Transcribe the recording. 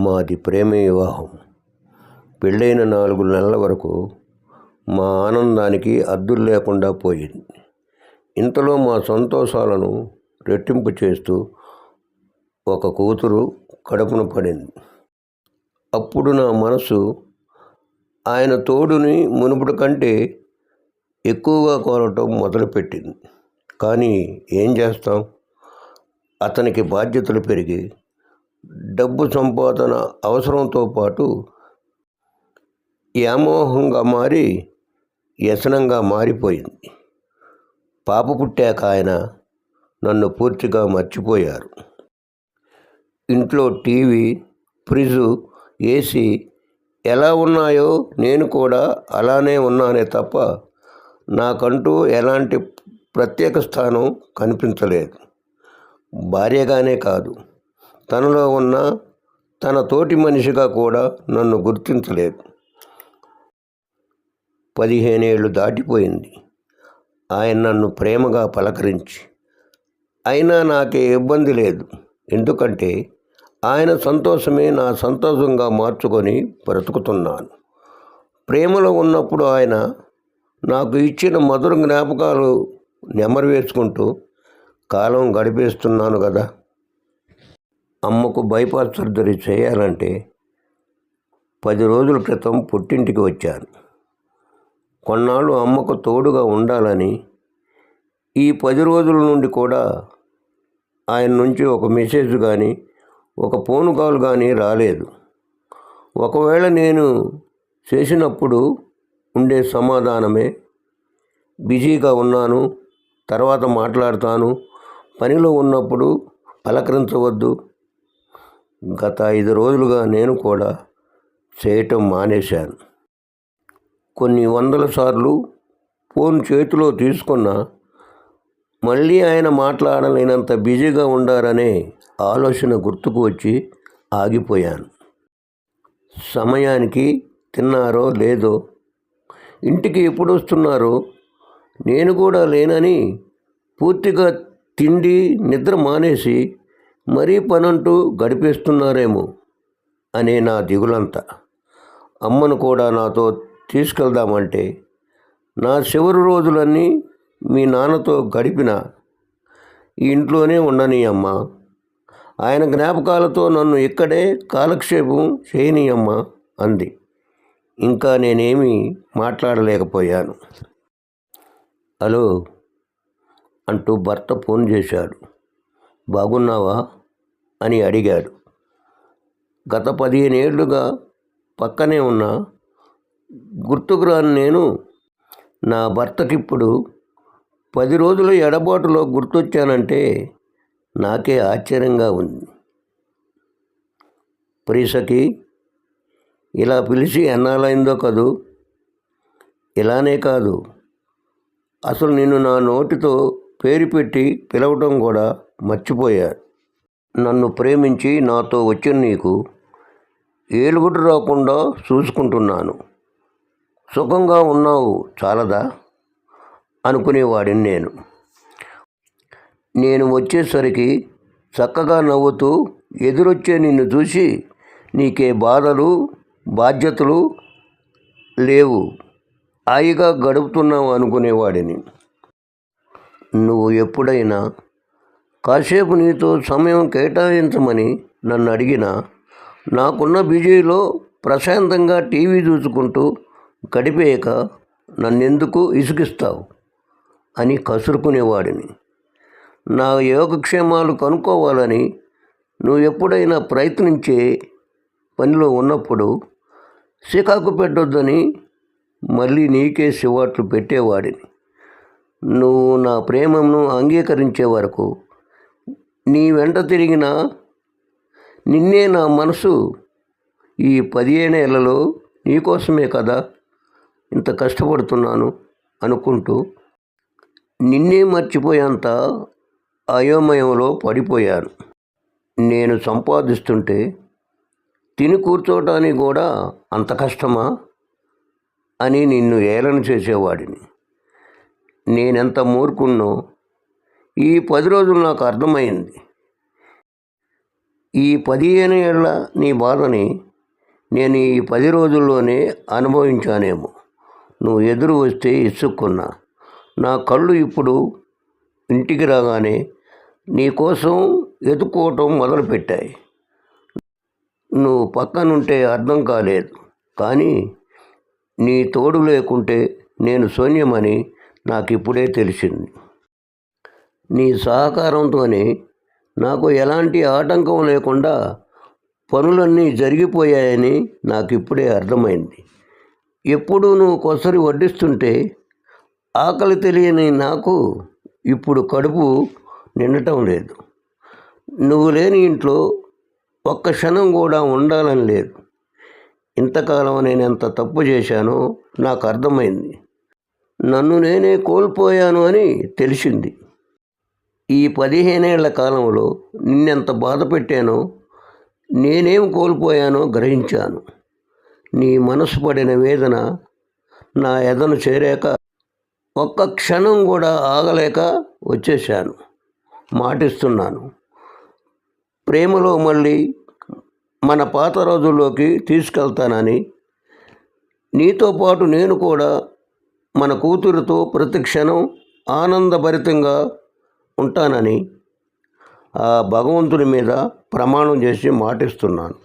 మాది ప్రేమ వివాహం. పెళ్ళైన నాలుగు నెలల వరకు మా ఆనందానికి అద్దులు లేకుండా పోయింది. ఇంతలో మా సంతోషాలను రెట్టింపు చేస్తూ ఒక కూతురు కడుపున పడింది. అప్పుడు నా మనసు ఆయన తోడుని మునుపటి కంటే ఎక్కువగా కోరటం మొదలుపెట్టింది. కానీ ఏం చేస్తాం? అతనికి బాధ్యతలు పెరిగి డబ్బు సంపాదన అవసరంతో పాటు వ్యామోహంగా మారి వ్యసనంగా మారిపోయింది. పాప పుట్టాక ఆయన నన్ను పూర్తిగా మర్చిపోయారు. ఇంట్లో టీవీ ఫ్రిడ్జు ఏసీ ఎలా ఉన్నాయో నేను కూడా అలానే ఉన్నానే తప్ప నాకంటూ ఎలాంటి ప్రత్యేక స్థానం కనిపించలేదు. భార్యగానే కాదు. తనలో ఉన్న తన తోటి మనిషిగా కూడా నన్ను గుర్తించలేదు. పదిహేనేళ్ళు దాటిపోయింది. ఆయన నన్ను ప్రేమగా పలకరించి అయినా నాకే ఇబ్బంది లేదు. ఎందుకంటే ఆయన సంతోషమే నా సంతోషంగా మార్చుకొని బ్రతుకుతున్నాను. ప్రేమలో ఉన్నప్పుడు ఆయన నాకు ఇచ్చిన మధుర జ్ఞాపకాలు నెమరు వేసుకుంటూ కాలం గడిపేస్తున్నాను కదా అమ్మకు బైపాస్ సర్జరీ చేయాలంటే పది రోజుల క్రితం పుట్టింటికి వచ్చాను. కొన్నాళ్ళు అమ్మకు తోడుగా ఉండాలని ఈ పది రోజుల నుండి కూడా ఆయన నుంచి ఒక మెసేజ్ కానీ ఒక ఫోన్ కాల్ కానీ రాలేదు. ఒకవేళ నేను చేసినప్పుడు ఉండే సమాధానమే బిజీగా ఉన్నాను తర్వాత మాట్లాడతాను పనిలో ఉన్నప్పుడు పలకరించవద్దు గత ఐదు రోజులుగా నేను కూడా చేయటం మానేశాను. కొన్ని వందల సార్లు ఫోన్ చేతిలో తీసుకున్న మళ్ళీ ఆయన మాట్లాడలేనంత బిజీగా ఉండారనే ఆలోచన గుర్తుకు వచ్చి ఆగిపోయాను. సమయానికి తిన్నారో లేదో ఇంటికి ఎప్పుడు వస్తున్నారో నేను కూడా లేనని పూర్తిగా తిండి నిద్ర మానేసి మరీ పనంటూ గడిపేస్తున్నారేమో అనే నా దిగులంతా. అమ్మను కూడా నాతో తీసుకెళ్దామంటే నా చివరి రోజులన్నీ మీ నాన్నతో గడిపిన ఈ ఇంట్లోనే ఉండని అమ్మ ఆయన జ్ఞాపకాలతో నన్ను ఇక్కడే కాలక్షేపం చేయనీయమ్మ అంది. ఇంకా నేనేమీ మాట్లాడలేకపోయాను. హలో అంటూ భర్త ఫోన్ చేశాడు. బాగున్నావా? అని అడిగాడు. గత పదిహేను ఏళ్ళుగా పక్కనే ఉన్న గుర్తుకురాని నేను నా భర్తకిప్పుడు పది రోజుల ఎడబాటులో గుర్తొచ్చానంటే నాకే ఆశ్చర్యంగా ఉంది. ప్రీసకి ఇలా పిలిచి ఎన్నాలైందో కదూ? ఇలానే కాదు. అసలు నిన్ను నా నోటితో పేరు పెట్టి పిలవటం కూడా మర్చిపోయారు నన్ను ప్రేమించి నాతో వచ్చిన నీకు ఏలుగుడు రాకుండా చూసుకుంటున్నాను. సుఖంగా ఉన్నావు చాలదా? అనుకునేవాడిని నేను. నేను వచ్చేసరికి చక్కగా నవ్వుతూ ఎదురొచ్చే నిన్ను చూసి నీకే బాధలు బాధ్యతలు లేవు. హాయిగా గడుపుతున్నావు అనుకునేవాడిని. నువ్వు ఎప్పుడైనా కాసేపు నీతో సమయం కేటాయించమని నన్ను అడిగినా నాకున్న బిజీలో ప్రశాంతంగా టీవీ చూసుకుంటూ గడిపేయక నన్నెందుకు ఇసుకిస్తావు? అని కసురుకునేవాడిని. నా యోగక్షేమాలు కనుక్కోవాలని నువ్వు ఎప్పుడైనా ప్రయత్నించే పనిలో ఉన్నప్పుడు సికాకు పెట్టొద్దని మళ్ళీ నీకే శివాట్లు పెట్టేవాడిని. నువ్వు నా ప్రేమను అంగీకరించే వరకు నీ వెంట తిరిగిన నిన్నే నా మనసు ఈ పదిహేనేళ్ళలో నీకోసమే కదా ఇంత కష్టపడుతున్నాను అనుకుంటూ నిన్నే మర్చిపోయేంత అయోమయంలో పడిపోయాను. నేను సంపాదిస్తుంటే తిని కూర్చోవటానికి కూడా అంత కష్టమా అని నిన్ను ఏలన చేసేవాడిని. నేనెంత మూర్ఖున్నో ఈ పది రోజులు నాకు అర్థమైంది. ఈ పదిహేను ఏళ్ళ నీ బాధని నేను ఈ పది రోజుల్లోనే అనుభవించానేమో. నువ్వు ఎదురు వస్తే ఇసుక్కున్నా. నా కళ్ళు ఇప్పుడు ఇంటికి రాగానే నీకోసం ఎదుకోవటం మొదలుపెట్టాయి. నువ్వు పక్కనుంటే అర్థం కాలేదు. కానీ నీ తోడు లేకుంటే నేను శూన్యమని నాకు ఇప్పుడే తెలిసింది. నీ సహకారంతోనే నాకు ఎలాంటి ఆటంకం లేకుండా పనులన్నీ జరిగిపోయాయని నాకు ఇప్పుడే అర్థమైంది. ఎప్పుడూ నువ్వు కొసరి వడ్డిస్తుంటే ఆకలి తెలియని నాకు ఇప్పుడు కడుపు నిండటం లేదు. నువ్వు లేని ఇంట్లో ఒక్క క్షణం కూడా ఉండాలని లేదు. ఇంతకాలం నేను ఎంత తప్పు చేశానో నాకు అర్థమైంది నన్ను నేనే కోల్పోయాను అని తెలిసింది. ఈ పదిహేనేళ్ళ కాలంలో నిన్నెంత బాధ పెట్టానో నేనేం కోల్పోయానో గ్రహించాను. నీ మనసు పడిన వేదన నా ఎదను చేరాక ఒక్క క్షణం కూడా ఆగలేక వచ్చేశాను. మాటిస్తున్నాను. ప్రేమలో మళ్ళీ మన పాత రోజుల్లోకి తీసుకెళ్తానని నీతో పాటు నేను కూడా మన కూతురుతో ప్రతిక్షణం ఆనందభరితంగా ఉంటానని ఆ భగవంతుని మీద ప్రమాణం చేసి మాటిస్తున్నాను.